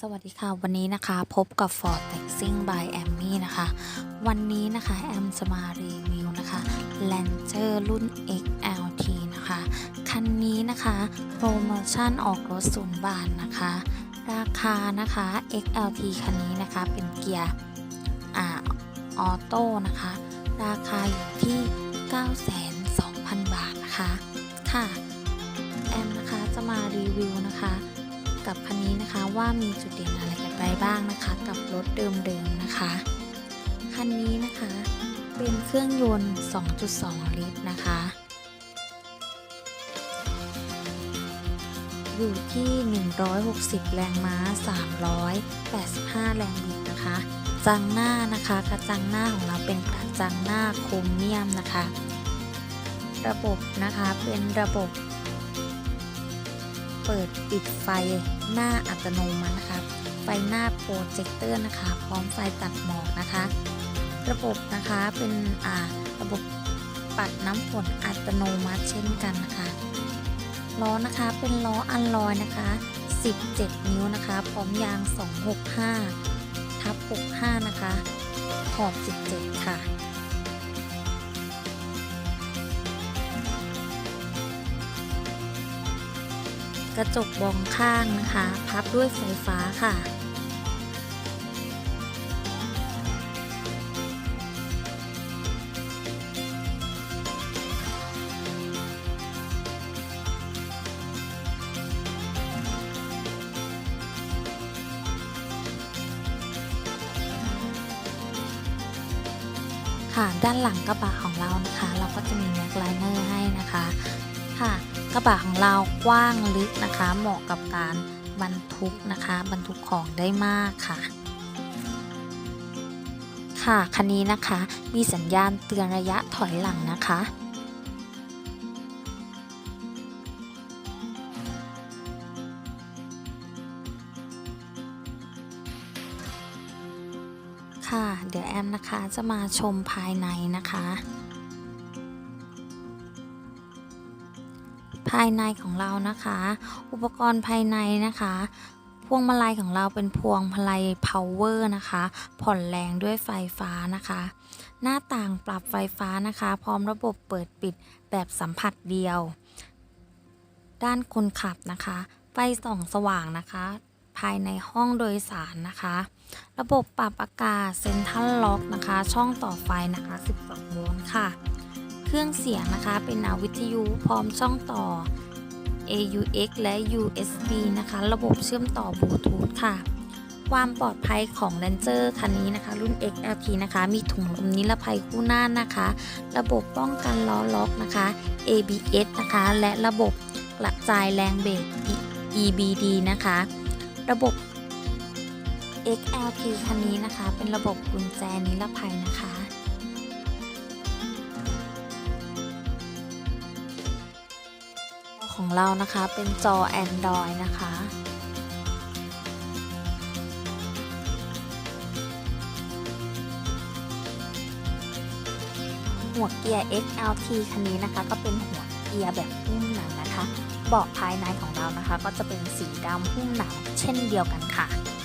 สวัสดีค่ะ วันนี้นะคะพบกับ Ford Taxing by a m m y นะคะ วันนี้นะคะแอมจะมารีวิวนะคะ Ranger รุ่น XLT นะคะ คันนี้นะคะโปรโมชั่นออกรถศูนย์บาทนะคะ ราคานะคะ XLT คันนี้นะคะเป็นเกียร์อ่าออโต้นะคะ ราคาอยู่ที่ 9,200,000บาทนะคะ ค่ะ แอม กับคันนี้นะคะว่ามีจุดเด่นอะไรกันไปบ้างนะคะ กับรถเดิมๆนะคะ คันนี้นะคะเป็นเครื่องยนต์ 2.2 ลิตรนะคะ อยู่ที่ 160 แรงม้า 385 แรงบิดนะคะจังหน้านะคะกระจังหน้าของเราเป็นกระจังหน้าโครเมียมนะคะ ระบบนะคะเป็นระบบ เปิดปิดไฟหน้าอัตโนมัตินะคะ ไฟหน้าโปรเจคเตอร์นะคะ พร้อมไฟตัดหมอกนะคะ ระบบนะคะเป็นอ่าระบบปัดน้ำฝนอัตโนมัติเช่นกันนะคะล้อนะคะเป็นล้ออัลลอยนะคะ 17 นิ้วนะคะ พร้อมยาง 265 ทับ 65 นะคะ ขอบ 17 ค่ะ กระจกมองข้างนะคะ พับด้วยไฟฟ้าค่ะค่ะด้านหลังกระบะของเรานะคะ เราก็จะมีแม็กไลเนอร์ให้นะคะค่ะ กระบะของเรากว้างลึกนะคะ เหมาะกับการบรรทุกนะคะ บรรทุกของได้มากค่ะ ค่ะคันนี้นะคะ มีสัญญาณเตือนระยะถอยหลังนะคะค่ะ เดี๋ยวแอมนะคะจะมาชมภายในนะคะ ภายในของเรานะคะ อุปกรณ์ภายในนะคะ พวงมาลัยของเราเป็นพวงมาลัย power นะคะ ผ่อนแรงด้วยไฟฟ้านะคะ หน้าต่างปรับไฟฟ้านะคะ พร้อมระบบเปิดปิดแบบสัมผัสเดียว ด้านคนขับนะคะ ไฟส่องสว่างนะคะ ภายในห้องโดยสารนะคะ ระบบปรับอากาศเซ็นทรัลล็อกนะคะ ช่องต่อไฟนะคะ 12 โวลต์ค่ะ เครื่องเสียงนะคะ เป็นอาวิทยุพร้อมช่องต่อ AUX และ USB นะคะ ระบบเชื่อมต่อบลูทูธค่ะ ความปลอดภัยของ Ranger คันนี้นะคะ รุ่น XLT นะคะ มีถุงลมนิรภัยคู่หน้านะคะ ระบบป้องกันล้อล็อกนะคะ ABS นะคะ และระบบกระจายแรงเบรก EBD นะคะ ระบบ XLT คันนี้นะคะ เป็นระบบกุญแจนิรภัยนะคะ ของเรานะคะเป็นจอ Android นะคะ หัวเกียร์ XLT คันนี้นะคะ ก็เป็นหัวเกียร์แบบหุ้มหนังนะคะ เบาะภายในของเรานะคะ ก็จะเป็นสีดำหุ้มหนังเช่นเดียวกันค่ะค่ะ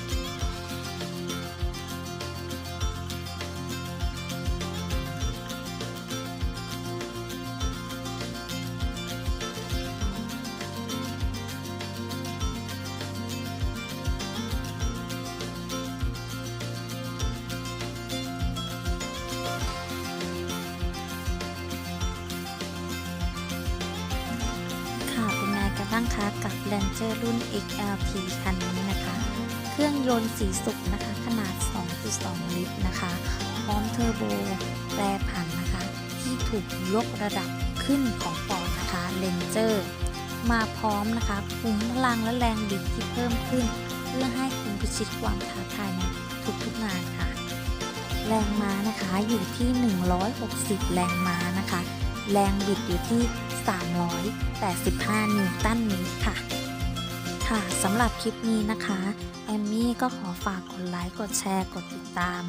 เป็นไงกันบ้างคะกับ Ranger รุ่น XLT คันนี้นะคะ เครื่องยนต์สีสุกนะคะ ขนาด 2.2 ลิตรนะคะ พร้อมเทอร์โบแปรผันนะคะ ที่ถูกยกระดับขึ้นของปอนะคะ Ranger มาพร้อมนะคะคุ้มพลังและแรงบิดที่เพิ่มขึ้น เพื่อให้คุณพิชิตความท้าทายในทุกๆงานค่ะ แรงม้านะคะอยู่ที่ 160 แรงม้านะคะ แรงบิดอยู่ที่ 385 นิวตันเมตรค่ะ ค่ะสำหรับคลิปนี้นะคะ แอมมี่ก็ขอฝากกดไลค์ กดแชร์ กดติดตาม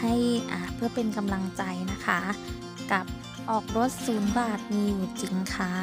ให้อ่าเพื่อเป็นกำลังใจนะคะ กับออกรถศูนย์บาทมีอยู่จริงค่ะ